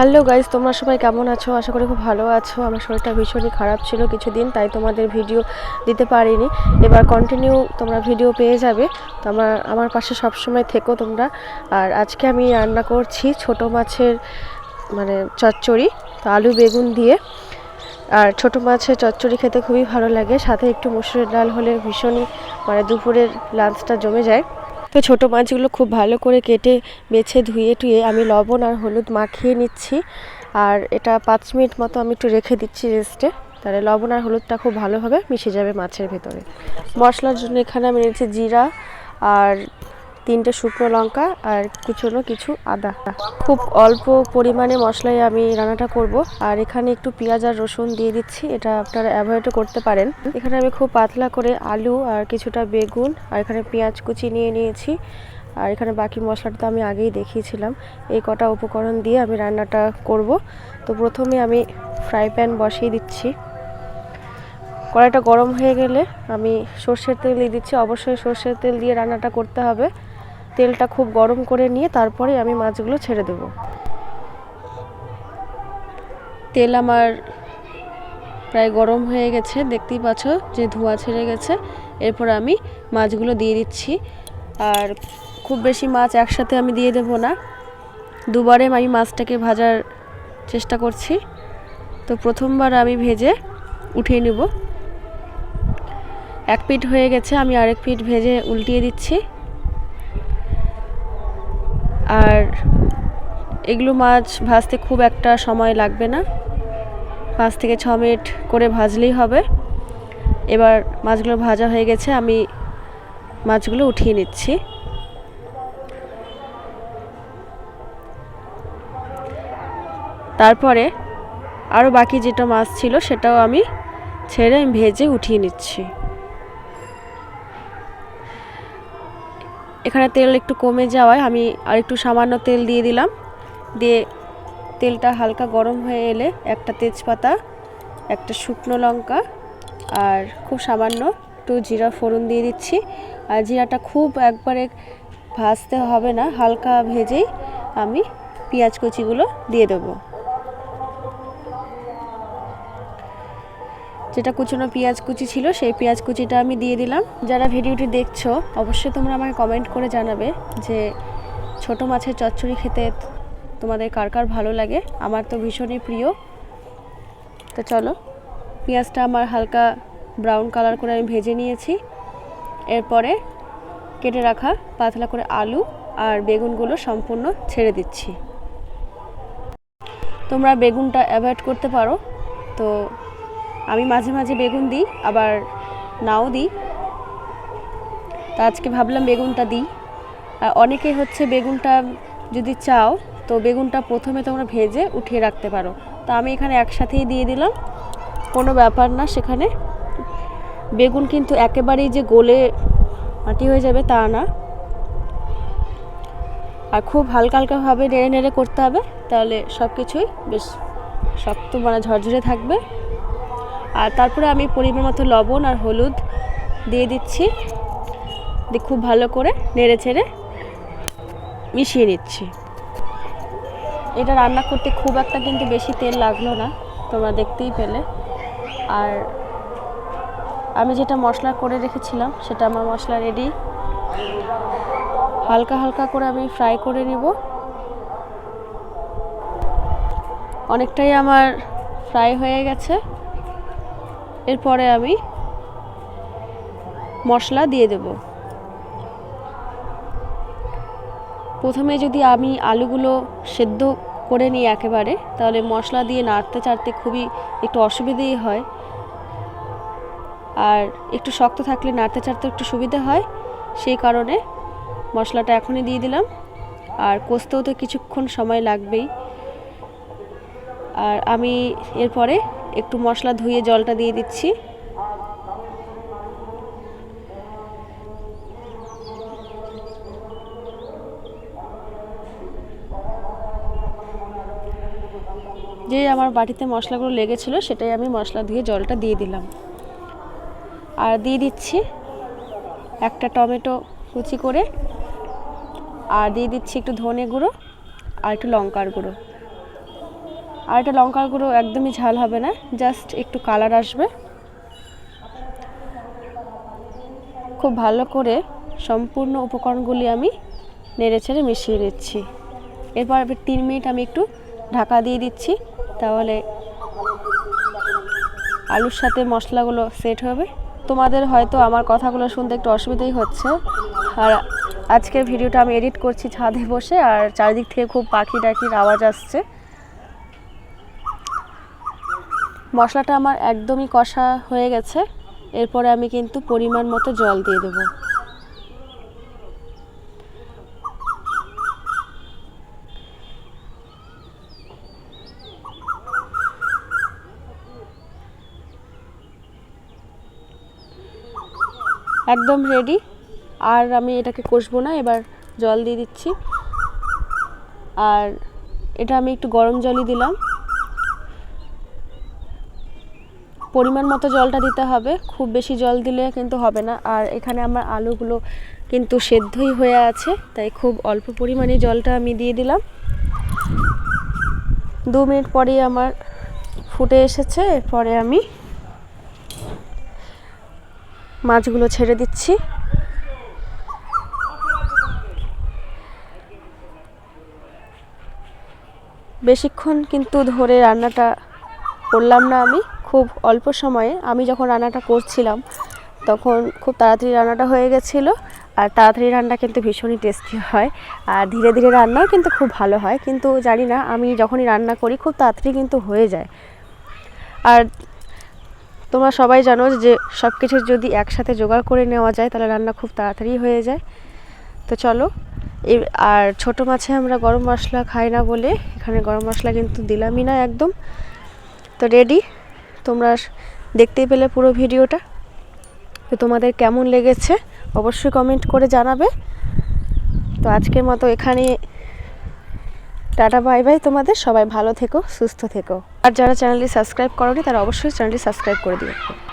Hello guys তোমরা সবাই কেমন আছো? আশা করি খুব ভালো আছো। আমার শরীরটা ভীষণই খারাপ ছিল কিছুদিন, তাই তোমাদের ভিডিও দিতে পারিনি। এবার কন্টিনিউ তোমরা ভিডিও পেয়ে যাবে। তো আমার আমার পাশে সবসময় থেকো তোমরা। আর আজকে আমি রান্না করছি ছোট মাছের মানে চচ্চড়ি, তো আলু বেগুন দিয়ে। আর ছোট মাছের চচ্চড়ি খেতে খুবই ভালো লাগে। সাথে একটু মুসুরের ডাল হলে ভীষণই মানে দুপুরের লাঞ্চটা জমে যায়। তো ছোট মাছগুলো খুব ভালো করে কেটে, বেছে, ধুয়ে, টুয়ে আমি লবণ আর হলুদ মাখিয়ে নিচ্ছি। আর এটা পাঁচ মিনিট মতো আমি একটু রেখে দিচ্ছি রেস্টে। তাহলে লবণ আর হলুদটা খুব ভালোভাবে মিশে যাবে মাছের ভেতরে। মশলার জন্য এখানে আমি নিয়েছি জিরা আর তিনটে শুকনো লঙ্কা আর কুচনো কিছু আদা। খুব অল্প পরিমাণে মশলায় আমি রান্নাটা করব। আর এখানে একটু পেঁয়াজ আর রসুন দিয়ে দিচ্ছি, এটা আপনারা অ্যাভয়েডও করতে পারেন। এখানে আমি খুব পাতলা করে আলু আর কিছুটা বেগুন আর এখানে পেঁয়াজ কুচি নিয়ে নিয়েছি। আর এখানে বাকি মশলাটা তো আমি আগেই দেখিয়েছিলাম। এই কটা উপকরণ দিয়ে আমি রান্নাটা করব। তো প্রথমে আমি ফ্রাই প্যান বসিয়ে দিচ্ছি। কড়াইটা গরম হয়ে গেলে আমি সর্ষের তেল দিয়ে দিচ্ছি। অবশ্যই সর্ষের তেল দিয়ে রান্নাটা করতে হবে। তেলটা খুব গরম করে নিয়ে তারপরে আমি মাছগুলো ছেড়ে দেব। তেল আমার প্রায় গরম হয়ে গেছে, দেখতেই পাচ্ছ যে ধোঁয়া ছেড়ে গেছে। এরপর আমি মাছগুলো দিয়ে দিচ্ছি। আর খুব বেশি মাছ একসাথে আমি দিয়ে দেব না। দুবারে আমি মাছটাকে ভাজার চেষ্টা করছি। তো প্রথমবার আমি ভেজে উঠিয়ে নেব। এক পিঠ হয়ে গেছে, আমি আরেক পিঠ ভেজে উল্টিয়ে দিচ্ছি। আর এগুলো মাছ ভাজতে খুব একটা সময় লাগবে না। পাঁচ থেকে ছ মিনিট করে ভাজলেই হবে। এবার মাছগুলো ভাজা হয়ে গেছে, আমি মাছগুলো উঠিয়ে নিচ্ছি। তারপরে আরও বাকি যেটা মাছ ছিল সেটাও আমি ছেড়ে, আমি ভেজে উঠিয়ে নিচ্ছি। এখানে তেল একটু কমে যাওয়ায় আমি আর একটু সামান্য তেল দিয়ে দিলাম। দিয়ে তেলটা হালকা গরম হয়ে এলে একটা তেজপাতা, একটা শুকনো লঙ্কা আর খুব সামান্য একটু জিরা ফোড়ন দিয়ে দিচ্ছি। আর জিরাটা খুব একবারে ভাজতে হবে না, হালকা ভেজেই আমি পেঁয়াজ কুচিগুলো দিয়ে দেবো। যেটা কুচনো পেঁয়াজ কুচি ছিল, সেই পেঁয়াজ কুচিটা আমি দিয়ে দিলাম। যারা ভিডিওটি দেখছ, অবশ্যই তোমরা আমাকে কমেন্ট করে জানাবে যে ছোট মাছের চচ্চড়ি খেতে তোমাদের কার কার ভালো লাগে। আমার তো ভীষণই প্রিয়। তো চলো, পেঁয়াজটা আমার হালকা ব্রাউন কালার করে আমি ভেজে নিয়েছি। এরপরে কেটে রাখা পাতলা করে আলু আর বেগুনগুলো সম্পূর্ণ ছেড়ে দিচ্ছি। তোমরা বেগুনটা অ্যাভয়েড করতে পারো। তো আমি মাঝে মাঝে বেগুন দিই, আবার নাও দিই। তা আজকে ভাবলাম বেগুনটা দিই। অনেকে হচ্ছে বেগুনটা যদি চাও, তো বেগুনটা প্রথমে তোমরা ভেজে উঠিয়ে রাখতে পারো। তো আমি এখানে একসাথেই দিয়ে দিলাম। কোনো ব্যাপার না সেখানে। বেগুন কিন্তু একেবারেই যে গলে মাটি হয়ে যাবে তা না। আর খুব হালকা হালকাভাবে নেড়ে নেড়ে করতে হবে, তাহলে সব কিছুই বেশ শক্ত মানে ঝরঝরে থাকবে। আর তারপরে আমি পরিমাণ মতো লবণ আর হলুদ দিয়ে দিচ্ছি। দিয়ে খুব ভালো করে নেড়ে ছেড়ে মিশিয়ে নিচ্ছি। এটা রান্না করতে খুব একটা কিন্তু বেশি তেল লাগল না, তোমরা দেখতেই পেলে। আর আমি যেটা মশলা করে রেখেছিলাম, সেটা আমার মশলা রেডি হালকা হালকা করে আমি ফ্রাই করে নিব। অনেকটাই আমার ফ্রাই হয়ে গেছে। এরপরে আমি মশলা দিয়ে দেব। প্রথমে যদি আমি আলুগুলো সেদ্ধ করে নিই একেবারে, তাহলে মশলা দিয়ে নাড়তে চাড়তে খুবই একটু অসুবিধেই হয়। আর একটু শক্ত থাকলে নাড়তে চাড়তে একটু সুবিধা হয়, সেই কারণে মশলাটা এখনই দিয়ে দিলাম। আর কষতেও তো কিছুক্ষণ সময় লাগবেই। আর আমি এরপরে একটু মশলা ধুয়ে জলটা দিয়ে দিচ্ছি। যে আমার বাটিতে মশলাগুলো লেগেছিল, সেটাই আমি মশলা ধুয়ে জলটা দিয়ে দিলাম। আর দিয়ে দিচ্ছি একটা টমেটো কুচি করে, আর দিয়ে দিচ্ছি একটু ধনে গুঁড়ো আর একটু লঙ্কার গুঁড়ো। আর এটা লঙ্কার গুঁড়ো একদমই ঝাল হবে না, জাস্ট একটু কালার আসবে। খুব ভালো করে সম্পূর্ণ উপকরণগুলি আমি নেড়ে ছেড়ে মিশিয়ে নিচ্ছি। এরপর তিন মিনিট আমি একটু ঢাকা দিয়ে দিচ্ছি, তাহলে আলুর সাথে মশলাগুলো সেট হবে। তোমাদের হয়তো আমার কথাগুলো শুনতে একটু অসুবিধাই হচ্ছে। আর আজকের ভিডিওটা আমি এডিট করছি ছাদে বসে, আর চারিদিক থেকে খুব পাখি ডাকির আওয়াজ আসছে। মশলাটা আমার একদমই কষা হয়ে গেছে। এরপরে আমি কিন্তু পরিমাণ মতো জল দিয়ে দেবো। একদম রেডি আর আমি এটাকে কষবো না, এবার জল দিয়ে দিচ্ছি। আর এটা আমি একটু গরম জলই দিলাম। পরিমাণ মতো জলটা দিতে হবে। খুব বেশি জল দিলে কিন্তু হবে না। আর এখানে আমার আলুগুলো কিন্তু সেদ্ধই হয়ে আছে, তাই খুব অল্প পরিমাণে জলটা আমি দিয়ে দিলাম। দু মিনিট পরেই আমার ফুটে এসেছে। এরপরে আমি মাছগুলো ছেড়ে দিচ্ছি। বেশিক্ষণ কিন্তু ধরে রান্নাটা করলাম না আমি। খুব অল্প সময়ে আমি যখন রান্নাটা করছিলাম, তখন খুব তাড়াতাড়ি রান্নাটা হয়ে গেছিল। আর তাড়াতাড়ি রান্না কিন্তু ভীষণই টেস্টি হয়। আর ধীরে ধীরে রান্নাও কিন্তু খুব ভালো হয়। কিন্তু জানি না, আমি যখনই রান্না করি, খুব তাড়াতাড়ি কিন্তু হয়ে যায়। আর তোমরা সবাই জানো যে সব কিছু যদি একসাথে জোগাড় করে নেওয়া যায়, তাহলে রান্না খুব তাড়াতাড়ি হয়ে যায়। তো চলো এই আর ছোটো মাছে আমরা গরম মশলা খাই না বলে, এখানে গরম মশলা কিন্তু দিলামই না একদম। তো রেডি তোমরা দেখতেই পেলে পুরো ভিডিওটা। তো তোমাদের কেমন লেগেছে অবশ্যই কমেন্ট করে জানাবে। তো আজকের মতো এখানে টাটা বাই বাই তোমাদের। সবাই ভালো থেকো, সুস্থ থেকো। আর যারা চ্যানেলটি সাবস্ক্রাইব করোনি, তারা অবশ্যই চ্যানেলটি সাবস্ক্রাইব করে দিও।